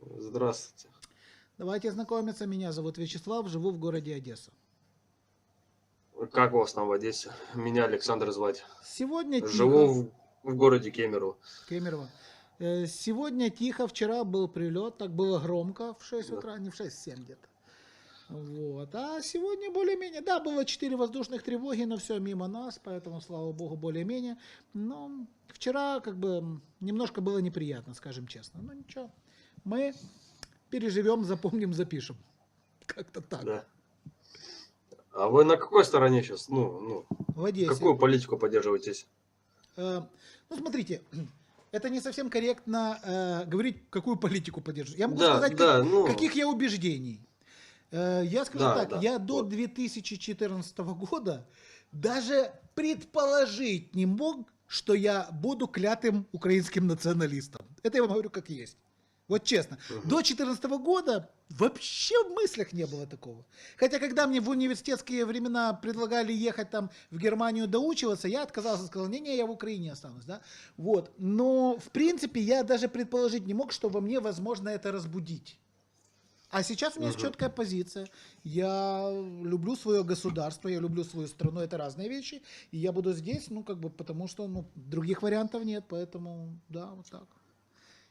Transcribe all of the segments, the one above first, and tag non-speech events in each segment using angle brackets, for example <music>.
Здравствуйте. Давайте знакомиться. Меня зовут Вячеслав, живу в городе Одесса. Как у вас там в Одессе? Меня Александр звать. Сегодня тихо. Живу в, в городе Кемерово. Кемерово. Э, Сегодня тихо, вчера был прилет, так было громко в 6 Да. утра, не в 6, 7 где-то. Вот. А сегодня более-менее, да, было 4 воздушных тревоги, но все мимо нас, поэтому, слава богу, более-менее. Но вчера как бы немножко было неприятно, скажем честно. Но ничего, мы переживем, запомним, запишем. Как-то так. Да. А вы на какой стороне сейчас? Ну, ну, В Одессе. какую политику поддерживаетесь? Э, Ну, смотрите, <clears throat> это не совсем корректно э, говорить, какую политику поддерживаю. Я могу Да, сказать, да, как- ну. каких я убеждений. Э, я скажу Да, так, да, я до вот. 2014 года даже предположить не мог, что я буду клятым украинским националистом. Это я вам говорю как есть. Вот честно. Мгм. До 2014 года вообще в мыслях не было такого. Хотя, когда мне в университетские времена предлагали ехать там в Германию доучиваться, я отказался, сказал, не-не, я в Украине останусь. Да? Вот. Но, в принципе, я даже предположить не мог, что во мне возможно это разбудить. А сейчас у меня есть Мгм. четкая позиция. Я люблю свое государство, я люблю свою страну, это разные вещи. И я буду здесь, ну, как бы, потому что ну, других вариантов нет, поэтому, да, вот так.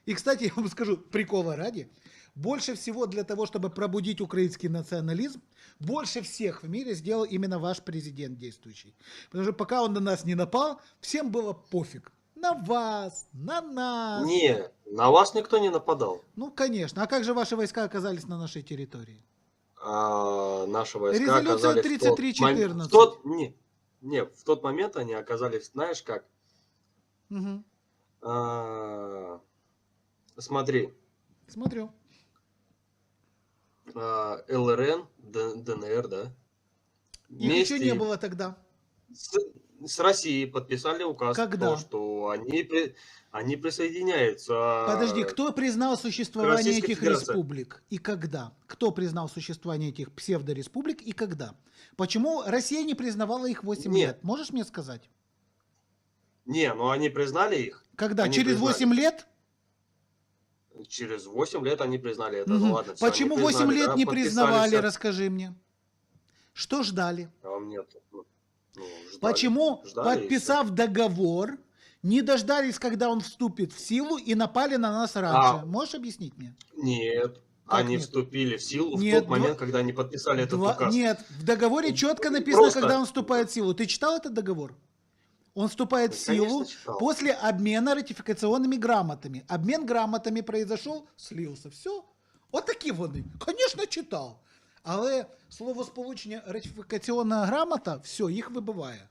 И, кстати, <laughs> я вам скажу, прикола ради, больше всего для того, чтобы пробудить украинский национализм, больше всех в мире сделал именно ваш президент действующий. Потому что пока он на нас не напал, всем было пофиг. На вас, на нас. Не, на вас никто не нападал. Ну, конечно. А как же ваши войска оказались на нашей территории? А наши войска Резолюция оказались тот 3314. мом- в тот, не, не, в тот момент они оказались, знаешь как? Мгм. А, смотри, Смотрю. а, ЛРН, ДНР, да? Их еще не было тогда. с, с Россией подписали указ, Когда? то, что они, они присоединяются. Подожди, кто признал существование этих Федерации. республик и когда? Кто признал существование этих псевдореспублик и когда? Почему Россия не признавала их 8 Нет. лет? Можешь мне сказать? Не, ну они признали их. Когда? Они Через признали. 8 лет? Через 8 лет они признали это. Мгм. Ну ладно, Почему 8 признали, лет да, не признавали? Расскажи мне. Что ждали? А нет. Ну, ну, ждали. Почему, Ждали подписав договор, не дождались, когда он вступит в силу и напали на нас раньше? А. Можешь объяснить мне? Нет. Как они нет? вступили в силу Нет, в тот момент, два- когда они подписали этот Два- указ. Нет, в договоре четко написано, Просто- когда он вступает в силу. Ты читал этот договор? Он вступает в Да, конечно, силу читал. после обмена ратификационными грамотами. Обмен грамотами произошел, слился. Все. От такі вони. Конечно, читав. Але словосполучення ратифікаційна грамота, все, їх вибиває.